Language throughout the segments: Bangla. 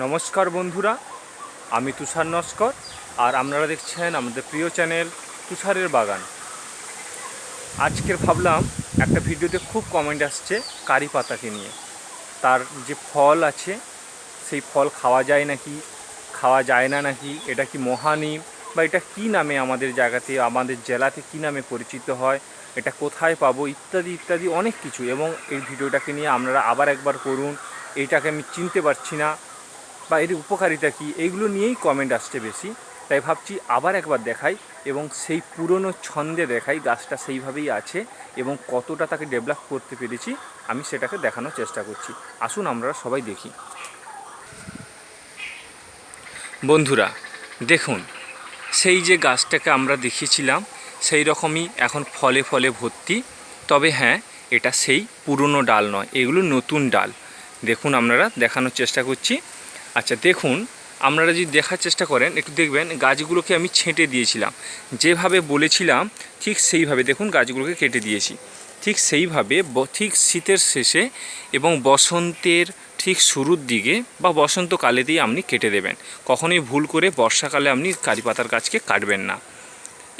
নমস্কার বন্ধুরা, আমি তুষার নস্কর, আর আপনারা দেখছেন আমাদের প্রিয় চ্যানেল তুষারের বাগান। আজকের ভাবলাম একটা ভিডিওতে খুব কমেন্ট আসছে কারি পাতাকে নিয়ে। তার যে ফল আছে, সেই ফল খাওয়া যায় নাকি, খাওয়া যায় না নাকি, এটা কি মহানিম, বা এটা কি নামে আমাদের জায়গাতে, আমাদের জেলাতে কি নামে পরিচিত হয়, এটা কোথায় পাবো, ইত্যাদি ইত্যাদি অনেক কিছু। এবং এই ভিডিওটাকে নিয়ে আপনারা আবার একবার করুন এইটাকে আমি চিনতে পারছি না। বা এর উপকারিতা কী? এইগুলো নিয়েই কমেন্ট আসছে বেশি। তাই ভাবছি আবার একবার দেখাই এবং সেই পুরনো ছন্দে দেখাই গাছটা সেইভাবেই আছে এবং কতটা তাকে ডেভেলপ করতে পেরেছি আমি সেটাকে দেখানোর চেষ্টা করছি। আসুন আমরা সবাই দেখি। বন্ধুরা, দেখুন, সেই যে গাছটাকে আমরা দেখিয়েছিলাম, সেই রকমই এখন ফলে ফলে ভর্তি। তবে হ্যাঁ এটা সেই পুরনো ডাল নয়, এগুলো নতুন ডাল। দেখুন, আপনারা দেখানোর চেষ্টা করছি। আচ্ছা দেখুন, আপনারা যদি দেখার চেষ্টা করেন, একটু দেখবেন গাছগুলোকে আমি ছেঁটে দিয়েছিলাম। যেভাবে বলেছিলাম, ঠিক সেইভাবে, দেখুন গাছগুলোকে কেটে দিয়েছি। ঠিক সেইভাবে ঠিক শীতের শেষে এবং বসন্তের ঠিক শুরুর দিকে বা বসন্তকালেতেই আপনি কেটে দেবেন। কখনোই ভুল করে বর্ষাকালে আপনি কারি পাতার গাছকে কাটবেন না।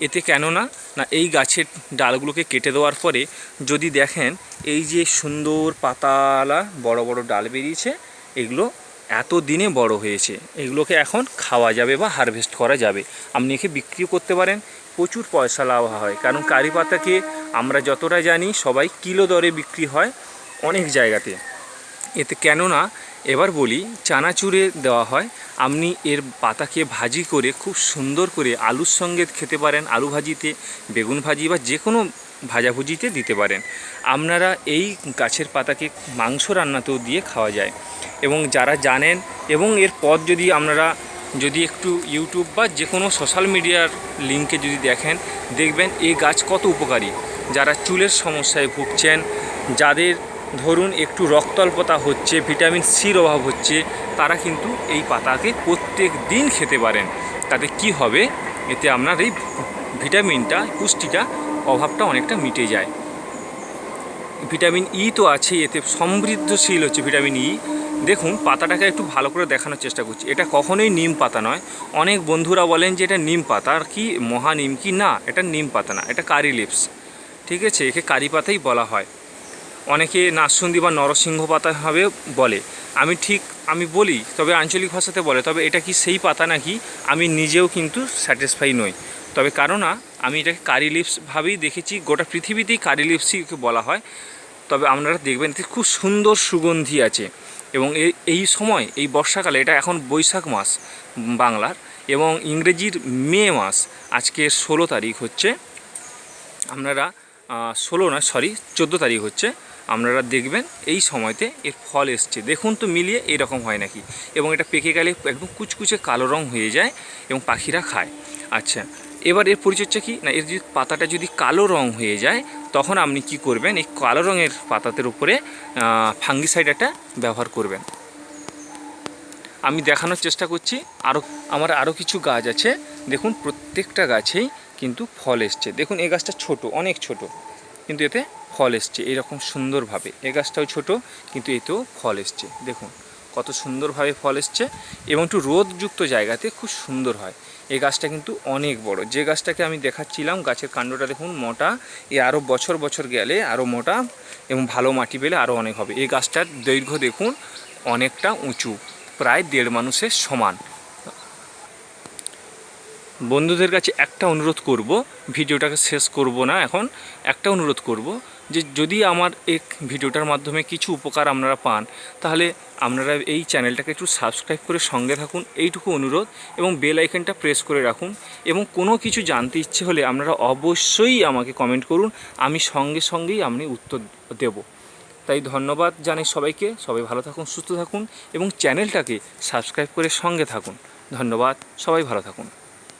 এতে কেন না না, এই গাছের ডালগুলোকে কেটে দেওয়ার পরে যদি দেখেন, এই যে সুন্দর পাতালা বড় বড় ডাল বেরিয়েছে, এগুলো এত দিনে বড় হয়েছে, এগুলোকে এখন খাওয়া যাবে বা হারভেস্ট করা যাবে। আপনি একে বিক্রিও করতে পারেন, প্রচুর পয়সা লাভ হয়। কারণ কারি পাতাকে আমরা যতটা জানি সবাই কিলো দরে বিক্রি হয় অনেক জায়গাতে। এতে কেননা এবার বলি, চানাচুরে দেওয়া হয়। আপনি এর পাতাকে ভাজি করে খুব সুন্দর করে আলুর সঙ্গে খেতে পারেন। আলু ভাজিতে, বেগুন ভাজি বা যে কোনো ভাজাভুজিতে দিতে পারেন। আপনারা এই গাছের পাতাকে মাংস রান্নাতেও দিয়ে খাওয়া যায়। এবং যারা জানেন এবং এর পদ যদি আপনারা যদি একটু ইউটিউব বা যে কোনো সোশ্যাল মিডিয়ার লিঙ্কে যদি দেখেন, দেখবেন এই গাছ কত উপকারী। যারা চুলের সমস্যায় ভুগছেন, যাদের ধরুন একটু রক্তল্পতা হচ্ছে, ভিটামিন সির অভাব হচ্ছে, তারা কিন্তু এই পাতাকে প্রত্যেক দিন খেতে পারেন। তাতে কি হবে? এতে আপনার এই ভিটামিনটা, পুষ্টিটা, অভাবটা অনেকটা মিটে যায়। ভিটামিন ই তো আছে, এতে সমৃদ্ধশীল হচ্ছে ভিটামিন ই দেখুন, পাতাটাকে একটু ভালো করে দেখানোর চেষ্টা করছি। এটা কখনোই নিম পাতা নয়। অনেক বন্ধুরা বলেন যে এটা নিম পাতা। আর কি মহানিম কি? না, এটা নিম পাতা না, এটা কারি লিপস ঠিক আছে? একে কারি পাতাই বলা হয়। অনেকে নাসুন্দি বা নরসিংহ পাতা ভাবে বলে। আমি ঠিক আমি বলি, তবে আঞ্চলিক ভাষাতে বলে, তবে এটা কি সেই পাতা নাকি আমি নিজেও কিন্তু স্যাটিসফাই নই। তবে কারণ আমি এটাকে কারি লিপস ভাবেই দেখেছি, গোটা পৃথিবীতেই কারি লিপসইকে বলা হয়। তবে আপনারা দেখবেন এতে খুব সুন্দর সুগন্ধি আছে। এবং এই এই সময়, এই বর্ষাকালে, এটা এখন বৈশাখ মাস বাংলার, এবং ইংরেজির মে মাস, আজকে ষোলো তারিখ হচ্ছে। আপনারা ষোলো না সরি চোদ্দ তারিখ হচ্ছে। আপনারা দেখবেন এই সময়তে এর ফল এসছে। দেখুন তো মিলিয়ে এরকম হয় নাকি। এবং এটা পেকে গেলে একদম কুচকুচে কালো রং হয়ে যায় এবং পাখিরা খায়। আচ্ছা এবার এর পরিচর্যা কি? না, এর যদি পাতাটা যদি কালো রং হয়ে যায়, তখন আপনি কি করবেন? এই কালো রঙের পাতাতের উপরে ফাঙ্গিসাইড একটা ব্যবহার করবেন। আমি দেখানোর চেষ্টা করছি। আরও আমার আরও কিছু গাছ আছে। দেখুন, প্রত্যেকটা গাছেই কিন্তু ফল এসছে। দেখুন, এই গাছটা ছোট, অনেক ছোট। কিন্তু এতে ফল এসছে, এরকম সুন্দরভাবে। এ গাছটাও ছোট, কিন্তু এতেও ফল এসছে। দেখুন, কত সুন্দরভাবে ফল এসছে এবং একটু রোদযুক্ত জায়গাতে খুব সুন্দর হয়। এই গাছটা কিন্তু অনেক বড়। যে গাছটাকে আমি দেখাচ্ছিলাম, গাছের কাণ্ডটা দেখুন, মোটা। এ আরও বছর বছর গেলে আরও মোটা এবং ভালো মাটি পেলে আরও অনেক হবে। এই গাছটার দৈর্ঘ্য দেখুন, অনেকটা উঁচু, প্রায় দেড় মানুষের সমান। বন্ধুদের কাছে একটা অনুরোধ করব, ভিডিওটাকে শেষ করব না এখন, একটা অনুরোধ করব যে যদি আমার এক ভিডিওটার মাধ্যমে কিছু উপকার আপনারা পান, তাহলে আপনারা এই চ্যানেলটাকে একটু সাবস্ক্রাইব করে সঙ্গে থাকুন। এইটুকু অনুরোধ এবং বেল আইকনটা প্রেস করে রাখুন এবং কোনো কিছু জানতে ইচ্ছে হলে আপনারা অবশ্যই আমাকে কমেন্ট করুন, আমি সঙ্গে সঙ্গেই আপনি উত্তর দেব। তাই ধন্যবাদ জানাই সবাইকে, সবাই ভালো থাকুন, সুস্থ থাকুন এবং চ্যানেলটাকে সাবস্ক্রাইব করে সঙ্গে থাকুন। ধন্যবাদ, সবাই ভালো থাকুন।